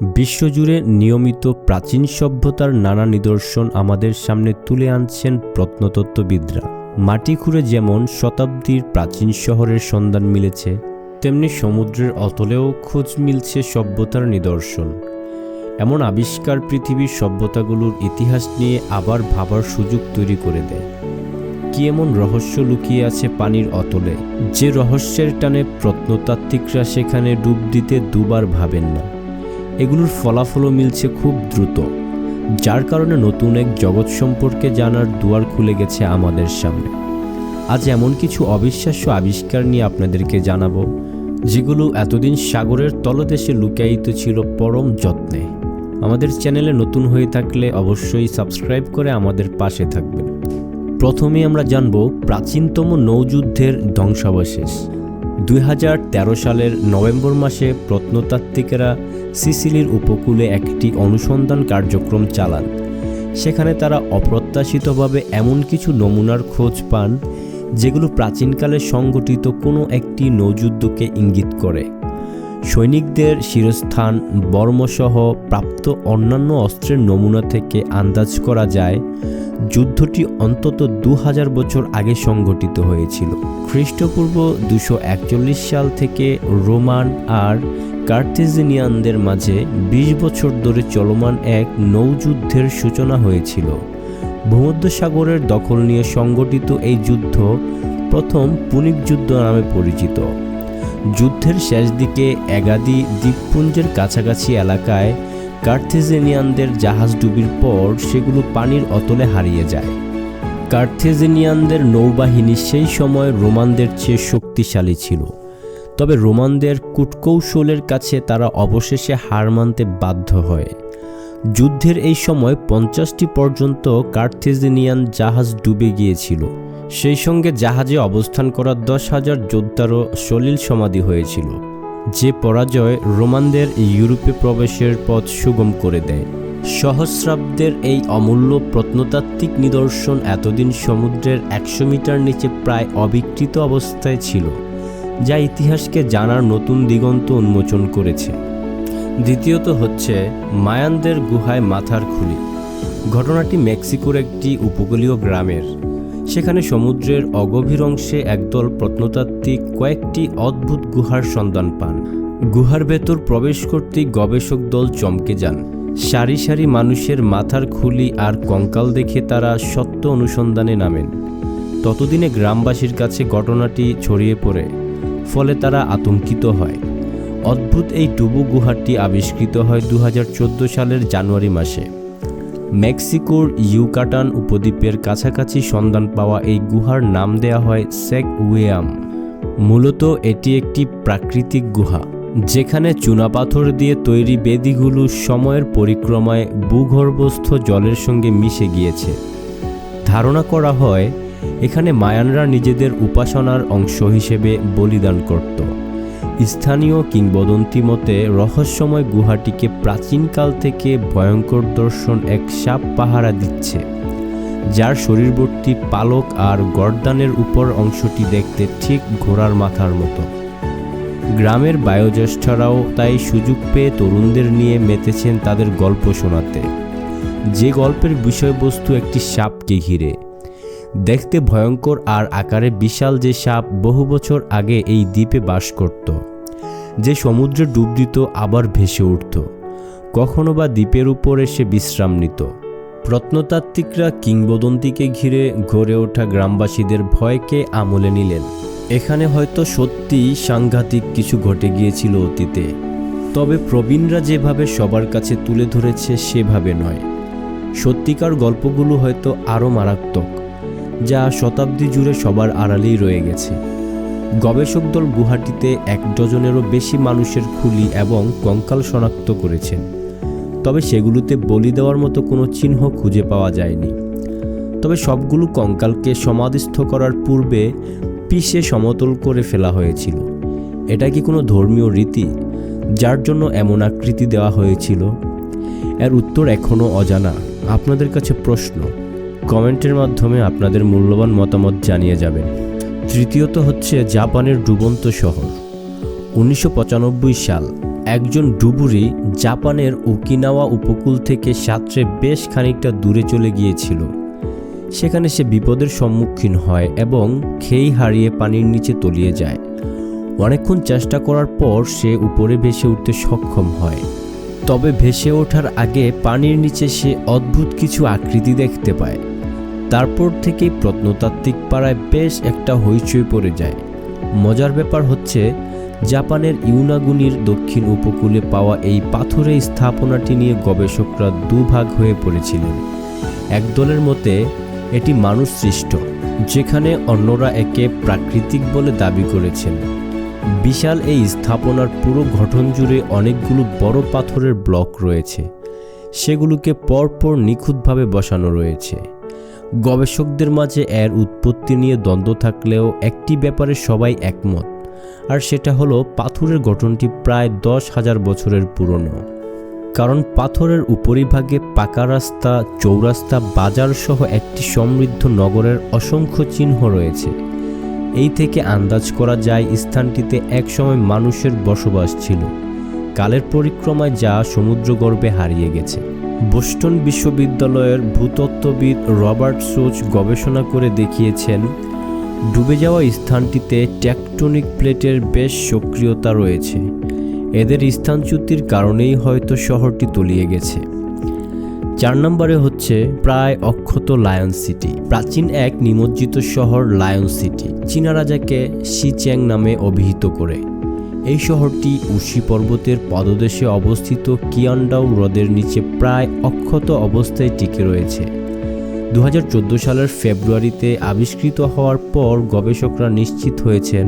বিশ্বজুড়ে নিয়মিত প্রাচীন সভ্যতার নানা নিদর্শন আমাদের সামনে তুলে আনছেন প্রত্নতত্ত্ববিদরা। মাটি খুঁড়ে যেমন শতাব্দীর প্রাচীন শহরের সন্ধান মিলেছে, তেমনি সমুদ্রের অতলেও খোঁজ মিলছে সভ্যতার নিদর্শন। এমন আবিষ্কার পৃথিবীর সভ্যতাগুলোর ইতিহাস নিয়ে আবার ভাবার সুযোগ তৈরি করে দেয়। কি এমন রহস্য লুকিয়ে আছে পানির অতলে, যে রহস্যের টানে প্রত্নতাত্ত্বিকরা সেখানে ডুব দিতে দুবার ভাবেন না? এগুলোর ফলাফলও মিলছে খুব দ্রুত, যার কারণে নতুন এক জগৎ সম্পর্কে জানার দুয়ার খুলে গেছে আমাদের সামনে। আজ এমন কিছু অবিশ্বাস্য আবিষ্কার নিয়ে আপনাদেরকে জানাব, যেগুলো এতদিন সাগরের তলদেশে লুকায়িত ছিল পরম যত্নে। আমাদের চ্যানেলে নতুন হয়ে থাকলে অবশ্যই সাবস্ক্রাইব করে আমাদের পাশে থাকবেন। প্রথমে আমরা জানব প্রাচীনতম নৌযুদ্ধের ধ্বংসাবশেষ। দুই হাজার তেরো সালের নভেম্বর মাসে প্রত্নতাত্ত্বিকেরা সিসিলির উপকূলে একটি অনুসন্ধান কার্যক্রম চালান। সেখানে তারা অপ্রত্যাশিতভাবে এমন কিছু নমুনার খোঁজ পান, যেগুলো প্রাচীনকালে সংগঠিত কোনো একটি নৌযুদ্ধকে ইঙ্গিত করে। সৈনিকদের শিরস্থান, বর্মসহ প্রাপ্ত অন্যান্য অস্ত্রের নমুনা থেকে আন্দাজ করা যায় যুদ্ধটি অন্তত দু হাজার বছর আগে সংঘটিত হয়েছিল। খ্রিস্টপূর্ব দুশো একচল্লিশ সাল থেকে রোমান আর কার্থেজিনিয়ানদের মাঝে ২০ বছর ধরে চলমান এক নৌযুদ্ধের সূচনা হয়েছিল। ভূমধ্যসাগরের দখল নিয়ে সংগঠিত এই যুদ্ধ প্রথম পুনিক যুদ্ধ নামে পরিচিত। যুদ্ধের শেষ দিকে এগাদি দ্বীপপুঞ্জের কাছাকাছি এলাকায় কার্থেজেনিয়ানদের জাহাজ ডুবির পর সেগুলো পানির অতলে হারিয়ে যায়। কার্থেজেনিয়ানদের নৌবাহিনী সেই সময় রোমানদের চেয়ে শক্তিশালী ছিল। তবে রোমানদের কূটকৌশলের কাছে তারা অবশেষে হার মানতে বাধ্য হয়। যুদ্ধের এই সময় পঞ্চাশটি পর্যন্ত কার্থেজেনিয়ান জাহাজ ডুবে গিয়েছিল। সেই সঙ্গে জাহাজে অবস্থান করা দশ হাজার যোদ্ধারও সলিল সমাধি হয়েছিল। যে পরাজয় রোমানদের ইউরোপে প্রবেশের পথ সুগম করে দেয়। সহস্রাব্দের এই অমূল্য প্রত্নতাত্ত্বিক নিদর্শন এতদিন সমুদ্রের একশো মিটার নিচে প্রায় অবিকৃত অবস্থায় ছিল, যা ইতিহাসকে জানার নতুন দিগন্ত উন্মোচন করেছে। দ্বিতীয়ত হচ্ছে মায়ানদের গুহায় মাথার খুলি। ঘটনাটি মেক্সিকোর একটি উপকূলীয় গ্রামের। সেখানে সমুদ্রের অগভীর অংশে একদল প্রত্নতাত্ত্বিক কয়েকটি অদ্ভুত গুহার সন্ধান পান। গুহার ভেতর প্রবেশ করতেই গবেষক দল চমকে যান। সারি সারি মানুষের মাথার খুলি আর কঙ্কাল দেখে তারা সত্য অনুসন্ধানে নামেন। ততদিনে গ্রামবাসীর কাছে ঘটনাটি ছড়িয়ে পড়ে, ফলে তারা আতঙ্কিত হয়। অদ্ভুত এই ডুবু গুহাটি আবিষ্কৃত হয় দু হাজার চোদ্দ সালের জানুয়ারি মাসে। মেক্সিকোর ইউকাটান উপদ্বীপের কাছাকাছি সন্ধান পাওয়া এই গুহার নাম দেয়া হয় সেক উয়েয়াম। মূলত এটি একটি প্রাকৃতিক গুহা, যেখানে চুনাপাথর দিয়ে তৈরি বেদিগুলো সময়ের পরিক্রমায় ভূগর্ভস্থ জলের সঙ্গে মিশে গিয়েছে। ধারণা করা হয়, এখানে মায়ানরা নিজেদের উপাসনার অংশ হিসেবে বলিদান করত। স্থানীয় কিংবদন্তি মতে, রহস্যময় গুহাটিকে প্রাচীনকাল থেকে ভয়ঙ্কর দর্শন এক সাপ পাহারা দিচ্ছে, যার শরীরবর্তী পালক আর গর্দানের উপর অংশটি দেখতে ঠিক ঘোড়ার মাথার মতো। গ্রামের বায়োজ্যেষ্ঠরাও তাই সুযোগ পেয়ে তরুণদের নিয়ে মেতেছেন তাদের গল্প শোনাতে। যে গল্পের বিষয়বস্তু একটি সাপকে ঘিরে দেখতে ভয়ঙ্কর আর আকারে বিশাল যে সাপ বহু বছর আগে এই দ্বীপে বাস করত। যে সমুদ্রে ডুব দিত আবার ভেসে উঠত। কখনো বা দ্বীপের উপর এসে বিশ্রাম নিত। প্রত্নতাত্ত্বিকরা কিংবদন্তিকে ঘিরে গড়ে ওঠা গ্রামবাসীদের ভয়কে আমলে নিলেন। এখানে হয়তো সত্যি সাংঘাতিক কিছু ঘটে গিয়েছিল অতীতে। তবে প্রবীণরা যেভাবে সবার কাছে তুলে ধরেছে সেভাবে নয়। সত্যিকার গল্পগুলো হয়তো আরও মারাত্মক। যা শতাব্দী জুড়ে সবার আড়ালেই রয়ে গেছে। গবেষক দল গুহাটিতে এক ডজনেরও বেশি মানুষের খুলি এবং কঙ্কাল শনাক্ত করেছেন। তবে সেগুলোতে বলি দেওয়ার মতো কোনো চিহ্ন খুঁজে পাওয়া যায়নি। তবে সবগুলো কঙ্কালকে সমাধিস্থ করার পূর্বে পিষে সমতল করে ফেলা হয়েছিল। এটা কি কোনো ধর্মীয় রীতি, যার জন্য এমন আকৃতি দেওয়া হয়েছিল? এর উত্তর এখনও অজানা। আপনাদের কাছে প্রশ্ন কমেন্টের মাধ্যমে আপনাদের মূল্যবান মতামত জানিয়ে যাবেন। তৃতীয়ত হচ্ছে জাপানের ডুবন্ত শহর। উনিশশো পঁচানব্বই সাল একজন ডুবুরি জাপানের ওকিনাওয়া উপকূল থেকে সাঁতরে বেশ খানিকটা দূরে চলে গিয়েছিল। সেখানে সে বিপদের সম্মুখীন হয় এবং খেই হারিয়ে পানির নিচে তলিয়ে যায়। অনেকক্ষণ চেষ্টা করার পর সে উপরে ভেসে উঠতে সক্ষম হয়। তবে ভেসে ওঠার আগে পানির নিচে সে অদ্ভুত কিছু আকৃতি দেখতে পায়। তারপর থেকেই প্রত্নতাত্ত্বিক পাড়ায় বেশ একটা হইচই পড়ে যায়। মজার ব্যাপার হচ্ছে, জাপানের ইউনাগুনির দক্ষিণ উপকূলে পাওয়া এই পাথরের স্থাপনাটি নিয়ে গবেষকরা দুভাগ হয়ে পড়েছিলেন। একদলের মতে, এটি মানুষ সৃষ্ট, যেখানে অন্যরা একে প্রাকৃতিক বলে দাবি করেছেন। বিশাল এই স্থাপনার পুরো গঠন জুড়ে অনেকগুলো বড় পাথরের ব্লক রয়েছে। সেগুলোকে পরপর নিখুঁতভাবে বসানো রয়েছে। গবেষকদের মাঝে এর উৎপত্তি নিয়ে দ্বন্দ্ব থাকলেও একটি ব্যাপারে সবাই একমত, আর সেটা হলো পাথরের গঠনটি প্রায় দশ হাজার বছরের পুরনো। কারণ পাথরের উপরিভাগে পাকা রাস্তা, চৌরাস্তা, বাজার সহ একটি সমৃদ্ধ নগরের অসংখ্য চিহ্ন রয়েছে। এই থেকে আন্দাজ করা যায় স্থানটিতে একসময় মানুষের বসবাস ছিল। কালের পরিক্রমায় যা সমুদ্রগর্ভে হারিয়ে গেছে। বোস্টন বিশ্ববিদ্যালয়ের ভূতত্ত্ববিদ রবার্ট সোচ গবেষণা করে দেখিয়েছেন, ডুবে যাওয়া স্থানটিতে ট্যাকটনিক প্লেটের বেশ সক্রিয়তা রয়েছে। এদের স্থানচ্যুতির কারণেই হয়তো শহরটি তলিয়ে গেছে। চার নম্বরে হচ্ছে প্রায় অক্ষত লায়ন সিটি, প্রাচীন এক নিমজ্জিত শহর লায়ন সিটি, চীনা রাজাকে শিচ্যাং নামে অভিহিত করে। এই শহরটি উশি পর্বতের পদদেশে অবস্থিত কিয়ান্ডাও হ্রদের নিচে প্রায় অক্ষত অবস্থায় টিকে রয়েছে। দু হাজার চোদ্দ সালের ফেব্রুয়ারিতে আবিষ্কৃত হওয়ার পর গবেষকরা নিশ্চিত হয়েছেন,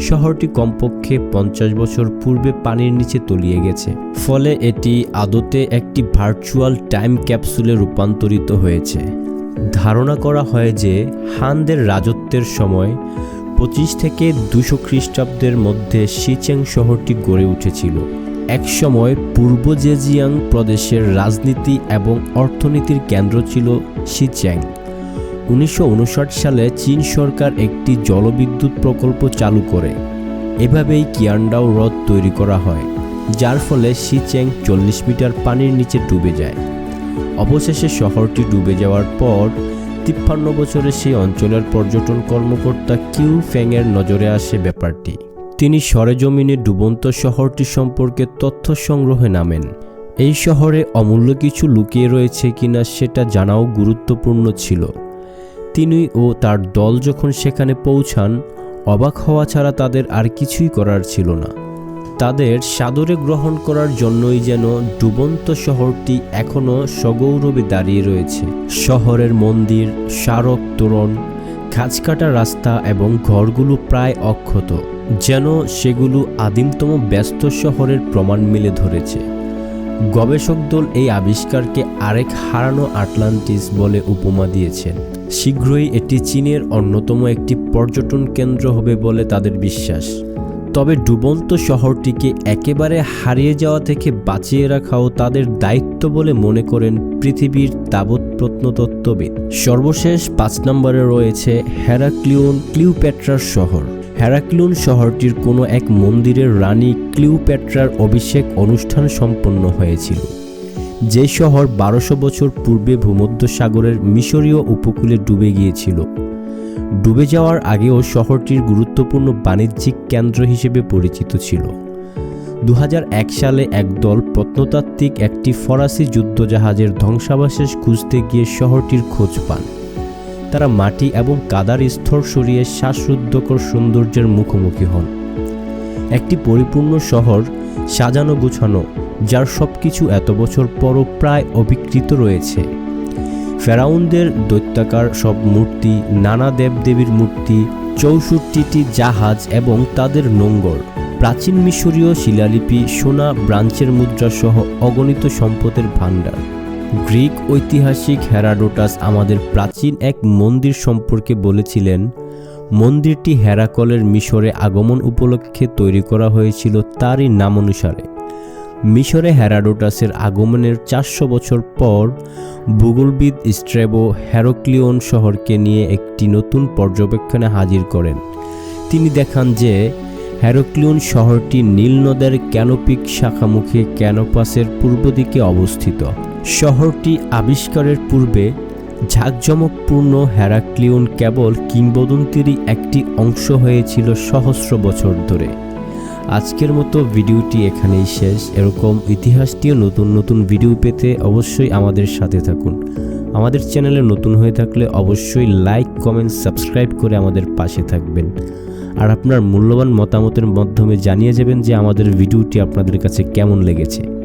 শহরটি কমপক্ষে পঞ্চাশ বছর পূর্বে পানির নিচে তলিয়ে গেছে। ফলে এটি আদতে একটি ভার্চুয়াল টাইম ক্যাপসুলে রূপান্তরিত হয়েছে। ধারণা করা হয় যে, হানদের রাজত্বের সময় থেকে দুশো খ্রিস্টাব্দের মধ্যে শিচেং শহরটি গড়ে উঠেছিল। একসময় পূর্ব জেজিয়াং প্রদেশের রাজনীতি এবং অর্থনীতির কেন্দ্র ছিল শিচ্যাং উনিশশো সালে চীন সরকার একটি জলবিদ্যুৎ প্রকল্প চালু করে। এভাবেই কিয়ান্ডাও হ্রদ তৈরি করা হয়, যার ফলে শিচ্যাং চল্লিশ মিটার পানির নিচে ডুবে যায়। অবশেষে শহরটি ডুবে যাওয়ার পর তিপ্পান্ন বছরে সেই অঞ্চলের পর্যটন কর্মকর্তা কিউ ফ্যাংয়ের নজরে আসে ব্যাপারটি। তিনি সরেজমিনে ডুবন্ত শহরটি সম্পর্কে তথ্য সংগ্রহে নামেন। এই শহরে অমূল্য কিছু লুকিয়ে রয়েছে কিনা সেটা জানাও গুরুত্বপূর্ণ ছিল। তিনি ও তার দল যখন সেখানে পৌঁছান, অবাক হওয়া ছাড়া তাদের আর কিছুই করার ছিল না। তাদের সাদরে গ্রহণ করার জন্যই যেন ডুবন্ত শহরটি এখনও সগৌরবে দাঁড়িয়ে রয়েছে। শহরের মন্দির, স্মারক তোরণ, খাঁচকাটা রাস্তা এবং ঘরগুলো প্রায় অক্ষত, যেন সেগুলো আদিমতম ব্যস্ত শহরের প্রমাণ মিলে ধরেছে। গবেষক দল এই আবিষ্কারকে আরেক হারানো আটলান্টিস বলে উপমা দিয়েছেন। শীঘ্রই এটি চীনের অন্যতম একটি পর্যটন কেন্দ্র হবে বলে তাদের বিশ্বাস। তবে ডুবন্ত শহরটিকে একেবারে হারিয়ে যাওয়া থেকে বাঁচিয়ে রাখাও তাদের দায়িত্ব বলে মনে করেন পৃথিবীর তাবৎ প্রত্নতত্ত্ববিদ। সর্বশেষ পাঁচ নম্বরে রয়েছে হ্যারাক্লিওন ক্লিওপেট্রার শহর। হ্যারাক্লিওন শহরটির কোনো এক মন্দিরের রানী ক্লিওপেট্রার অভিষেক অনুষ্ঠান সম্পন্ন হয়েছিল। যে শহর বারোশো বছর পূর্বে ভূমধ্যসাগরের মিশরীয় উপকূলে ডুবে গিয়েছিল। ডুবে যাওয়ার আগেও শহরটির গুরুত্বপূর্ণ বাণিজ্যিক কেন্দ্র হিসেবে পরিচিত ছিল। দু হাজার এক সালে একদল প্রত্নতাত্ত্বিক একটি ফরাসি যুদ্ধজাহাজের ধ্বংসাবশেষ খুঁজতে গিয়ে শহরটির খোঁজ পান। তারা মাটি এবং কাদার স্তর সরিয়ে শ্বাসরুদ্ধকর সৌন্দর্যের মুখোমুখি হন। একটি পরিপূর্ণ শহর সাজানো গুছানো যার সব কিছু এত বছর পরও প্রায় অবিকৃত রয়েছে। ফেরাউনদের দৈত্যাকার সব মূর্তি, নানা দেবদেবীর মূর্তি, চৌষট্টিটি জাহাজ এবং তাদের নোঙ্গর, প্রাচীন মিশরীয় শিলালিপি, সোনা, ব্রাঞ্চের মুদ্রা সহ অগণিত সম্পদের ভাণ্ডার। গ্রিক ঐতিহাসিক হেরাডোটাস আমাদের প্রাচীন এক মন্দির সম্পর্কে বলেছিলেন, মন্দিরটি হেরাকলের মিশরে আগমন উপলক্ষে তৈরি করা হয়েছিল তারই নামানুসারে। মিশরে হ্যারাডোটাসের আগমনের চারশো বছর পর, ভূগোলবিদ স্ট্রেবো হ্যারোক্লিয়ন শহরকে নিয়ে একটি নতুন পর্যবেক্ষণে হাজির করেন। তিনি দেখান যে হ্যারোক্লিয়ন শহরটি নীল নদের ক্যানোপিক শাখামুখে ক্যানোপাসের পূর্ব দিকে অবস্থিত। শহরটি আবিষ্কারের পূর্বে ঝাঁকজমকপূর্ণ হ্যারাক্লিয়ন কেবল কিংবদন্তিরই একটি অংশ হয়েছিল সহস্র বছর ধরে। আজকের মতো ভিডিওটি এখানেই শেষ। এরকম ইতিহাসটিও নতুন নতুন ভিডিও পেতে অবশ্যই আমাদের সাথে থাকুন। আমাদের চ্যানেলে নতুন হয়ে থাকলে অবশ্যই লাইক, কমেন্ট, সাবস্ক্রাইব করে আমাদের পাশে থাকবেন। আর আপনার মূল্যবান মতামতের মাধ্যমে জানিয়ে যাবেন যে আমাদের ভিডিওটি আপনাদের কাছে কেমন লেগেছে।